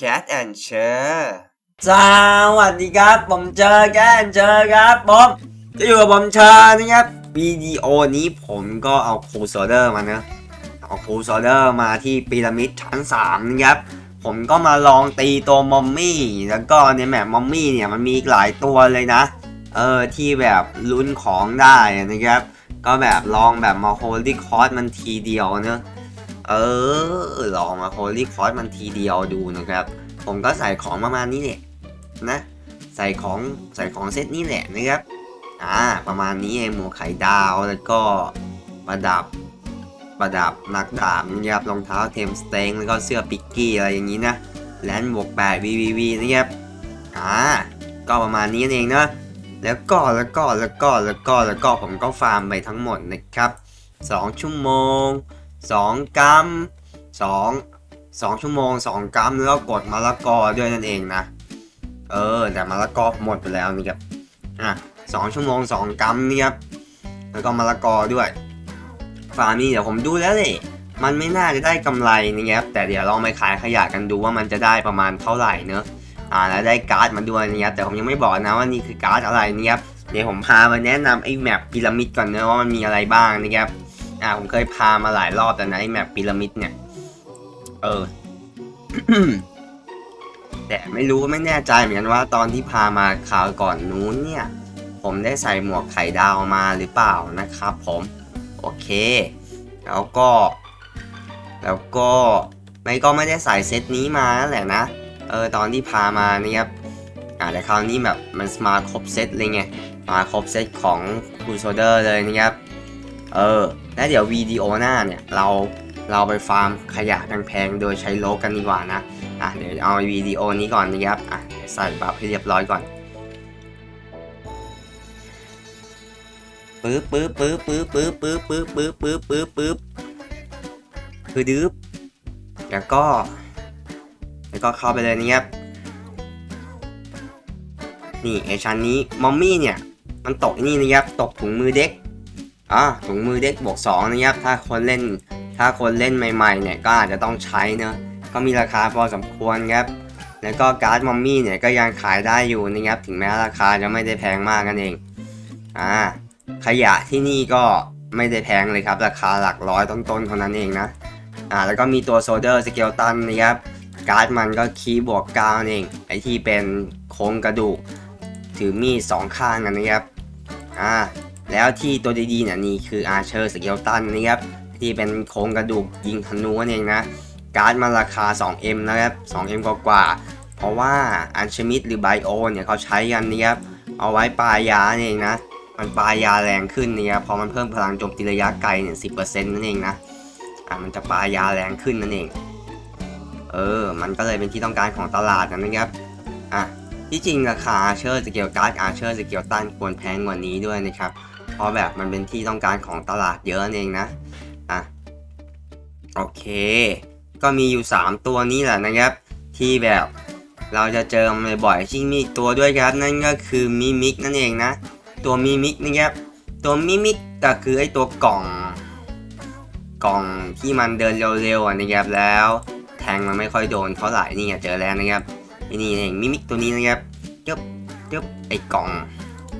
Cat and Share สวัสดีครับ ผมเจอแกนเจอครับผมจะอยู่กับผมเชอร์นะครับวิดีโอนี้ผมก็เอาคูโซเดอร์มาเนะเอาคูโซเดอร์มาที่พีระมิดชั้น3นะครับผมก็มาลองตีตัวมอมมี่ แล้วก็ในแมปมอมมี่เนี่ยมันมีหลายตัวเลยนะ เออที่แบบลุ้นของได้นะครับ ก็แบบลองแบบมาโฮลี่คอร์สมันทีเดียวเนอะ เออ ลองมาโฮลี่คอร์สมันทีเดียวดูนะครับ ผมก็ใส่ของประมาณนี้แหละนะ ใส่ของใส่ของเซตนี้แหละนะครับ อ่า ประมาณนี้เองหมวกไข่ดาวแล้วก็ประดับประดับนักดาบนะครับรองเท้าเทมสเต็งแล้วก็เสื้อปิกกี้อะไรอย่างนี้นะแลนด์บวกแปด VVV นะครับอ่าก็ประมาณนี้เองเนะแล้วก็แล้วก็แล้วก็แล้วก็แล้วก็ผมก็ฟาร์มไปทั้งหมดนะครับ 2 ชั่วโมง 2กัม 2 2 ชั่วโมง 2กัมแล้วกดมะละกอด้วยนั่นเองนะ เออ แต่มะละกอหมดไปแล้วนี่ครับ อะ2ชั่วโมง 2กัมนี่ครับ แล้วก็มะละกอด้วย ฟาร์มนี่เดี๋ยวผมดูแล้วเลยมันไม่น่าจะได้กำไรนะครับ แต่เดี๋ยวลองไปขายขยะกันดูว่ามันจะได้ประมาณเท่าไหร่เนอะอ่าแล้วได้การ์ดมาด้วยนะครับ แต่ผมยังไม่บอกนะว่านี่คือการ์ดอะไรนะครับ เดี๋ยวผมพามาแนะนำไอ้แมปพีระมิดก่อนเนอะว่ามันมีอะไรบ้างนะครับ อ่าผมเคยพามาหลายรอบแล้วนะไอแมปพีระมิดเนี่ย เออ แต่ไม่รู้ไม่แน่ใจเหมือนกันว่า ตอนที่พามาคราวก่อนนู้นเนี่ย ผมได้ใส่หมวกไข่ดาวมาหรือเปล่านะครับผม โอเค แล้วก็ แล้วก็ไม่ก็ไม่ได้ใส่เซตนี้มาแหละนะ เออตอนที่พามานี่ครับอ่าแต่คราวนี้แบบมันมาครบเซตเลยไง มาครบเซตของคูโซเดอร์เลยนะครับ เออ แล้วเดี๋ยววิดีโอหน้าเนี่ย เราเราไปฟาร์มขยะแพงๆโดยใช้โลกกันดีกว่านะ อะเดี๋ยวเอาวิดีโอนี้ก่อนนะครับ อะใส่บัฟให้เรียบร้อยก่อนปึ๊บปึ๊บปึ๊บปึ๊บปึ๊บปึ๊บปึ๊บปึ๊บปึ๊บปึ๊บปึ๊บคือดื้บแล้วก็ แล้วก็เข้าไปเลยนะครับ นี่ไอชั้นนี้มอมมี่เนี่ย มันตกนี่นะครับ ตกถุงมือเด็ก อ่าถุงมือเด็กบวก2นะครับถ้าคนเล่น ถ้าคนเล่นใหม่ๆเนี่ยก็อาจจะต้องใช้เนอะก็มีราคาพอสมควรครับแล้วก็การ์ดมอมมี่เนี่ยก็ยังขายได้อยู่นะครับถึงแม้ราคาจะไม่ได้แพงมากกันเองอ่าขยะที่นี่ก็ไม่ได้แพงเลยครับ ราคาหลักร้อยต้นๆเท่านั้นเองนะอ่าแล้วก็มีตัวโซเดอร์สเกลตันนะครับการ์ดมันก็คีย์บวกกาวเองไอที่เป็นโครงกระดูก ถือมีดสองข้างกันนะครับอ่า แล้วที่ตัวดีๆเนี่ยนี่คืออาเชอร์สเกลตันนะครับที่เป็นโครงกระดูกยิงธนูนั่นเองนะการ์ดมันราคา 2M นะครับ 2M กว่าๆเพราะว่าอันชมิดหรือไบโอเนี่ยเขาใช้กันนะครับเอาไว้ปลายานั่นเองนะ มันปลายาแรงขึ้นนะครับพอมันเพิ่มพลังโจมตีระยะไกลเนี่ยสินั่นเองนะอ่ามันจะปลายาแรงขึ้นนั่นเอง เออ มันก็เลยเป็นที่ต้องการของตลาดนะครับอะที่จริงราคาอาเชอร์สเกลการ์ดอาเชอร์สเกลตันควรแพงกว่านี้ด้วยนะครับ ราะแบบมันเป็นที่ต้องการของตลาดเยอะนั่นเองนะ อะ โอเค ก็มีอยู่ 3 ตัวนี้แหละนะครับ ที่แบบเราจะเจอมันบ่อยๆที่มีตัวด้วยครับ นั่นก็คือมิมิกนั่นเองนะ ตัวมิมิกนะครับ ตัวมิมิกก็คือไอตัวกล่องกล่องที่มันเดินเร็วๆนะครับแล้ว แทงมันไม่ค่อยโดนเท่าไหร่นี่เจอแล้วนะครับไอ้นี่เองมิมิกตัวนี้นะครับจึ๊บจึ๊บไอ้กล่อง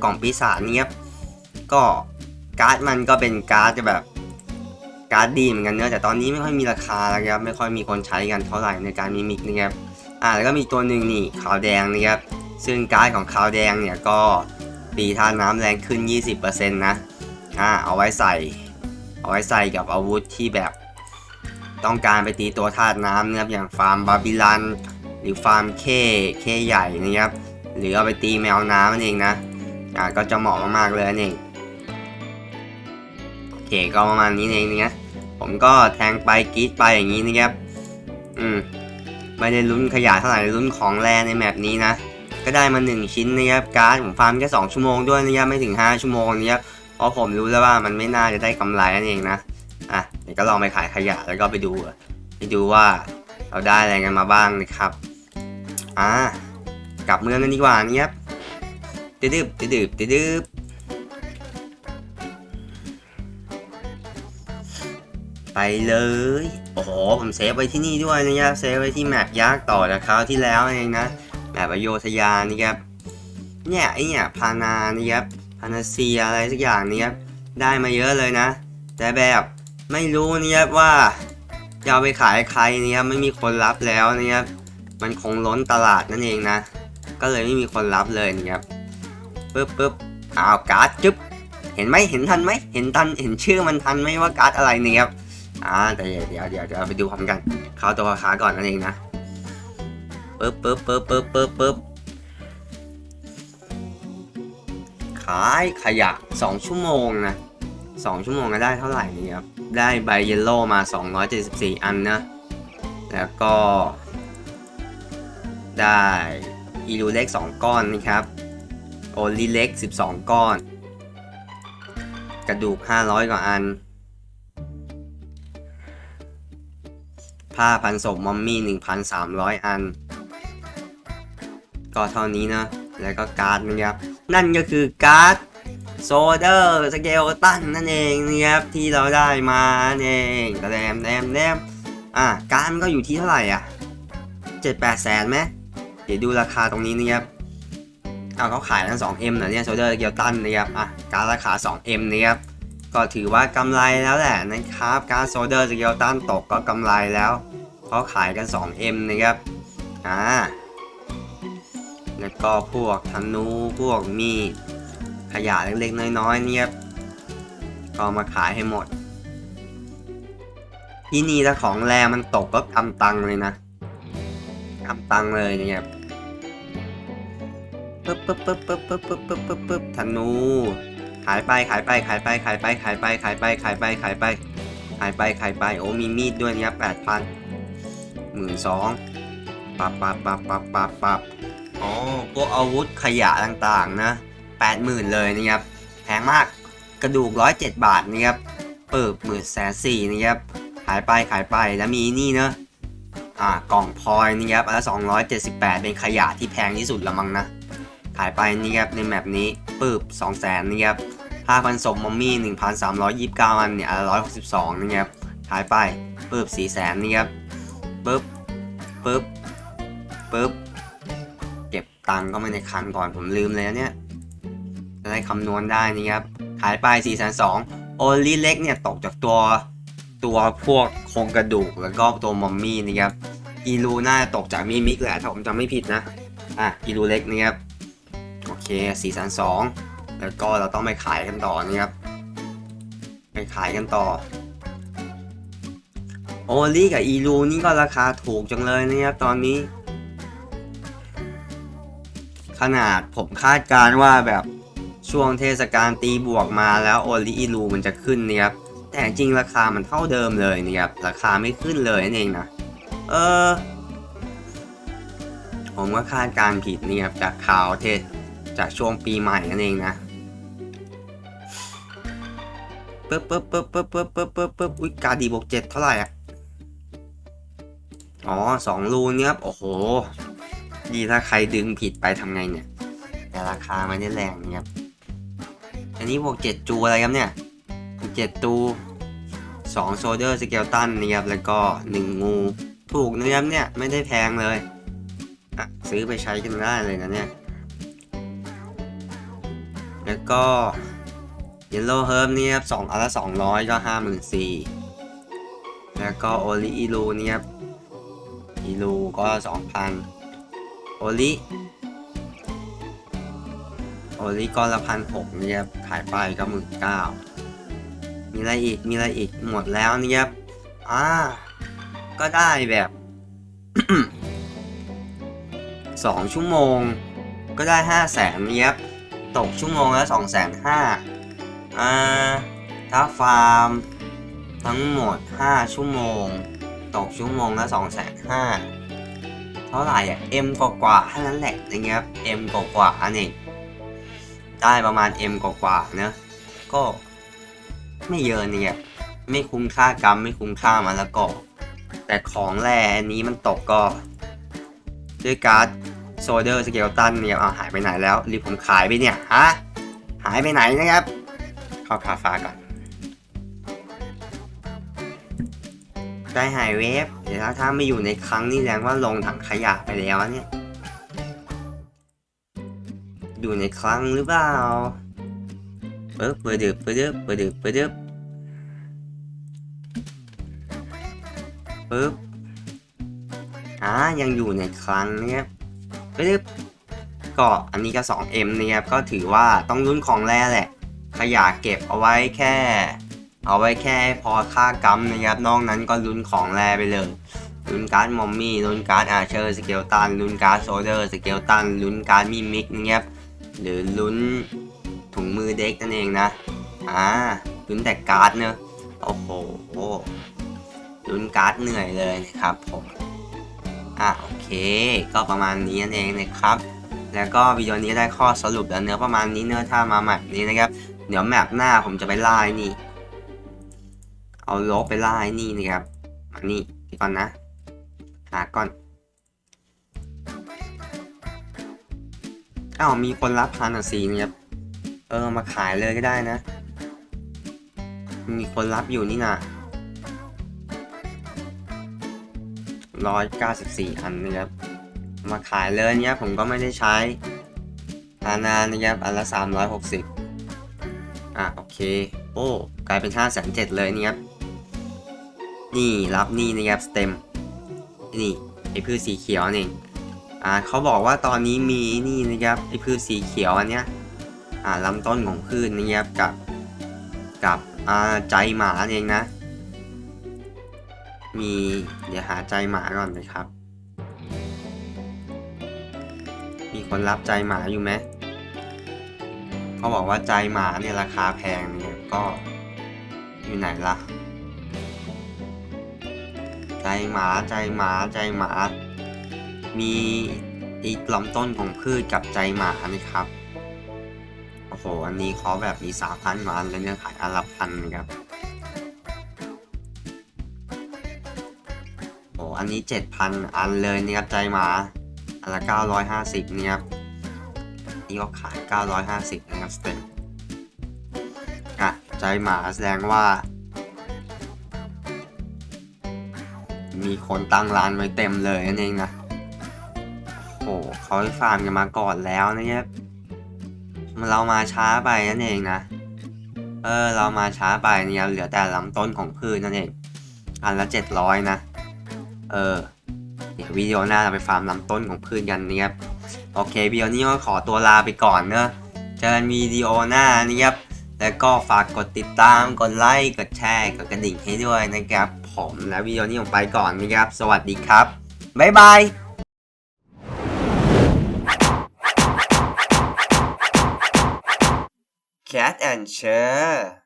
กล่องปีศาจนี่ครับ ก็การ์ดมันก็เป็นการ์ดจะแบบการ์ดดีเหมือนกันเนอะแต่ตอนนี้ไม่ค่อยมีราคาแล้วครับไม่ค่อยมีคนใช้กันเท่าไหร่ในการมิมิกนะครับอ่าแล้วก็มีตัวหนึ่งนี่ขาวแดงนะครับซึ่งการ์ดของขาวแดงเนี่ยก็ปีธาตุน้ำแรงขึ้น 20%นะอ่าเอาไว้ใส่ เอาไว้ใส่กับอาวุธที่แบบต้องการไปตีตัวธาตุน้ำนะครับอย่างฟาร์มบาบิลันหรือฟาร์มเคเคใหญ่นะครับหรือเอาไปตีแมวน้ำนั่นเองนะอ่าก็จะเหมาะมากๆเลยนั่นเอง โอเคก็ประมาณนี้เองนะผมก็แทงไปกรีดไปอย่างนี้นะครับ อืมไม่ได้ลุ้นขยะเท่าไหร่ลุ้นของแร่ในแมปนี้นะ ก็ได้มา 1 ชิ้นนะครับ การ์ดผมฟาร์มแค่2ชั่วโมงด้วยนะครับไม่ถึง 5 ชั่วโมงนะครับเพราะผมรู้แล้วว่ามันไม่น่าจะได้กำไรนั่นเองนะ อะเดี๋ยวก็ลองไปขายขยะแล้วก็ไปดูไปดูว่าเราได้อะไรกันมาบ้างนะครับ อ่ากลับเมืองกันดีกว่านี่ครับตืดๆตืดๆตืด ไปเลย โอ้โห ผมเซฟไว้ที่นี่ด้วยนะครับเซฟไว้ที่แมปยักษ์ต่อจากคราวที่แล้วเองนะ แมปอโยธยานี่ครับ เนี่ยไอเนี่ยพานานี่ครับพานาเซียอะไรสักอย่างนี่ครับ ได้มาเยอะเลยนะ แต่แบบไม่รู้นี่ครับว่าจะเอาไปขายใครนี่ครับไม่มีคนรับแล้วนี่ครับ มันคงล้นตลาดนั่นเองนะ ก็เลยไม่มีคนรับเลยนี่ครับปึ๊บปึ๊บอ้าวการ์ดจึ๊บ เห็นไหมเห็นทันไหมเห็นทัน เห็นชื่อมันทันไหมว่าการ์ดอะไรเนี่ยครับ อ่าแต่เดี๋ยวเดี๋ยวเดี๋ยวเดี๋ยวไปดูพร้อมกัน เข้าตัวราคาก่อนนั่นเองนะปึ๊บปึ๊บปึ๊บปึ๊บปึ๊บปึ๊บขายขยะ 2 ชั่วโมงนะ2ชั่วโมงก็ได้เท่าไหร่นี่ครับ ได้ใบเยลโล่มา 274 อันนะ แล้วก็ ได้อีลูเล็ก 2 ก้อนนะครับ โอลิเล็ก 12 ก้อน กระดูก 500 กว่าอัน ผ้าพันศพมอมมี่ 1,300 อัน ก็เท่านี้นะ แล้วก็การ์ดนะครับ นั่นก็คือการ์ดโซเดอร์สเกลตันนั่นเองนะครับที่เราได้มานั่นเองแดมแดมแดมอะการ์ดมันก็อยู่ที่เท่าไหร่อะเจ็ดแปดแสนไหมเดี๋ยวดูราคาตรงนี้นะครับเอาเขาขายทั้ง 2M นะเนี่ยโซเดอร์สเกลตันนะครับอะการราคา 2M นะครับก็ถือว่ากำไรแล้วแหละนะครับ การโซเดอร์สเกลตันตกก็กำไรแล้ว เพราขายกัน 2M นะครับ อ่า แล้วก็พวกธนูพวกมีดขยะเล็กๆ น้อยๆเนี่ยก็เอมาขายให้หมด ที่นี่ถ้าของแรมันตกก็กำตังเลยนะกำตังเลยเนี่ยปึ๊บปึ๊บปึ๊บปึ๊บปึ๊บปึ๊บปึ๊บปึ๊บปึ๊บธนูขายไปขายไปขายไปขายไปขายไปขายไปขายไปขายไปขายไปขายไปโอ้มีมีดด้วยเนี่ยแปดพัน หมื่นสองปับปับปับปับปับปับอ๋อพวกอาวุธขยะต่างๆนะแปดหมื่นเลยนะครับแพงมากกระดูกร้อยเจ็ดบาทนะครับเปิบหมื่นแสนสี่นะครับขายไปขายไปแล้วมีนี่เนอะอ่ากล่องพลอยนะครับอันละสองร้อยเจ็ดสิบแปดเป็นขยะที่แพงที่สุดละมั้งนะขายไปนี่ครับในแมปนี้ปืบ2 0 0แสนนี่ครับผ้าพันศพมอมมี่1,329อันเนี่ยอันละ162นี่ครับขายไปปืบ4แสนนี่ครับ ปึ๊บปึ๊บปึ๊บเก็บตังค์ก็ไม่ในคันก่อนผมลืมเลยนะเนี่ยจะได้คำนวณได้นี่ครับ ขายไป4แสน2โอลิเล็กเนี่ยตกจากตัวตัวพวกโครงกระดูกแล้วก็ตัวมอมมี่นี่ครับอีลูน่าตกจากมิมิกแหละถ้าผมจำไม่ผิดนะ อะอีลูเล็กนี่ครับโอเค4 2 0 0แล้วก็เราต้องไปขายกันต่อนะครับไปขายกันต่อ โอลี่กับอีลูนี่ก็ราคาถูกจังเลยนะครับตอนนี้ ขนาดผมคาดการว่าแบบช่วงเทศกาลตีบวกมาแล้วโอลี่อีลูมันจะขึ้นนะครับแต่จริงราคามันเท่าเดิมเลยนะครับราคาไม่ขึ้นเลยนั่นเองนะเออผมก็คาดการผิดนี่ยครับจากข่าวเทศจากช่วงปีใหม่นั่นเองนะปึ๊บปึ๊บปึ๊บปึ๊บปึ๊บปึ๊บปึ๊บปึ๊บอุ้ยกาดีบวกเจ็ดเท่าไหร่อะ อ๋อสองรูเนี่ยครับ โอ้โห ดีถ้าใครดึงผิดไปทำไงเนี่ย แต่ราคาไม่ได้แรงนะครับ อันนี้บวกเจ็ดจูอะไรครับเนี่ยเจ็ดตูสองโซเดอร์สเกลตันนะครับ แล้วก็หนึ่งงู ถูกนะครับเนี่ย ไม่ได้แพงเลยอะซื้อไปใช้กันได้เลยนะเนี่ย แล้วก็ Yellow Herb เนี่ยครับสองอันละสองร้อยก็ห้าหมื่นสี่แล้วก็โอลิอีลูเนี่ยครับ อีลูก็สองพันโอลิโอลิก็ละพันหกนี่ครับขายไปก็หมื่นเก้ามีอะไรอีก มีอะไรอีก หมดแล้วนี่ครับ อ่า ก็ได้แบบสองชั่วโมง ก็ได้ห้าแสนนี่ครับ ตกชั่วโมงละสองแสนห้าอ่า ถ้าฟาร์ม ทั้งหมด 5 ชั่วโมง ตกชั่วโมงละ2 5 0 0 0เท่าไหร่อะ M กว่ากว่าๆแค่นั้นแหละนะครับ M กว่ากว่าๆนี่ได้ประมาณ M กว่ากว่าเนอะก็ไม่เยอะเนี่ยไม่คุ้มค่ากรรมไม่คุ้มค่ามาแล้วก็แต่ของแร่นี้มันตกก็ ด้วยการ์ดโซเดอร์สเกลตันเนี่ยเอาหายไปไหนแล้วรีผมขายไปเนี่ยฮะหายไปไหนนะครับเข้าคาฟ้าก่อน ใจหายเวฟเดี๋ยวถ้าถ้าไม่อยู่ในครั้งนี่แสดงว่าลงถังขยะไปแล้วเนี่ย อยู่ในครั้งหรือเปล่าปึ๊บปึ๊บดึบปึ๊บดึบปึ๊บดึบปึ๊บดึบปึ๊บอ่ายังอยู่ในครั้งเนี่ยปึ๊บดึบก็อันนี้ก็ 2M เนี่ยก็ถือว่าต้องรุ่นของแร่แหละ ขยะเก็บเอาไว้แค่ เอาไว้แค่พอค่ากรัมนะครับ นอกนั้นก็ลุ้นของแรไปเลยลุ้นการ์ดมอมมี่ลุ้นการ์ดอาเชอร์สเกลตันลุ้นการ์ดโซเดอร์สเกลตันลุ้นการ์ดมิมิกนะครับหรือลุ้นถุงมือเด็กนั่นเองนะอ่าลุ้นแต่การ์ดเนอะโอ้โหลุ้นการ์ดเหนื่อยเลยนะครับผมอะโอเค ก็ประมาณนี้นั่นเองนะครับ แล้วก็วิดีโอนี้ได้ข้อสรุปแล้วเนื้อประมาณนี้เนื้อถ้ามาใหม่นี้นะครับ เดี๋ยวแมปหน้าผมจะไปไล่นี่ เอาโลกไปไล่นี่นะครับมานี่ก่อนนะ หาก่อนอ้าวมีคนรับพานาซีนะครับเออมาขายเลยก็ได้นะ มีคนรับอยู่นี่นะร้อยเก้าสิบสี่อันนะครับ มาขายเลยเนี่ยผมก็ไม่ได้ใช้พานานะครับอันละสามร้อยหกสิบอะโอเค โอ้ กลายเป็น5 7 0 0เจ็ดเลยนี่ครับ นี่รับนี่นะครับสเต็มนี่ไอพืชสีเขียวนี่อ่าเขาบอกว่าตอนนี้มีนี่นะครับไอพืชสีเขียวอันเนี้ยอ่าลำต้นของพืชนะครับกับกับอ่าใจหมาเองนะ มีเดี๋ยวหาใจหมาก่อนนะครับ มีคนรับใจหมาอยู่ไหมเขาบอกว่าใจหมาเนี่ยราคาแพงเนี่ยก็อยู่ไหนล่ะ หมาใจหมาใจหมา มีอีกลำต้นของพืชกับใจหมานะครับ โอ้โห อันนี้เขาแบบมีสามพันมาเลยเนี่ยขายอันละพันนะครับ โอ้อันนี้เจ็ดพันอันเลยนะครับใจหมา อันละเก้าร้อยห้าสิบเนี่ยครับนี่ก็ขาย950นะครับสเต็มอะใจหมาแสดงว่า มีคนตั้งร้านไว้เต็มเลยนั่นเองนะโอ้โหเขาให้ฟาร์มกันมาก่อนแล้วนะครับเรามาช้าไปนั่นเองนะ เออ เรามาช้าไปเนี่ยเหลือแต่ลำต้นของพืชนั่นเอง อันละ700นะ เออ เดี๋ยววิดีโอหน้าเราไปฟาร์มลำต้นของพืชกันนะครับ โอเควิดีโอนี้ก็ขอตัวลาไปก่อนเนอะเจอกันวิดีโอหน้านะครับ แล้วก็ฝากกดติดตาม กดไลค์ กดแชร์ กดกระดิ่งให้ด้วยนะครับ ผมและวิดีโอนี้ผมไปก่อนนะครับ สวัสดีครับ บ๊ายบาย Cat and Chair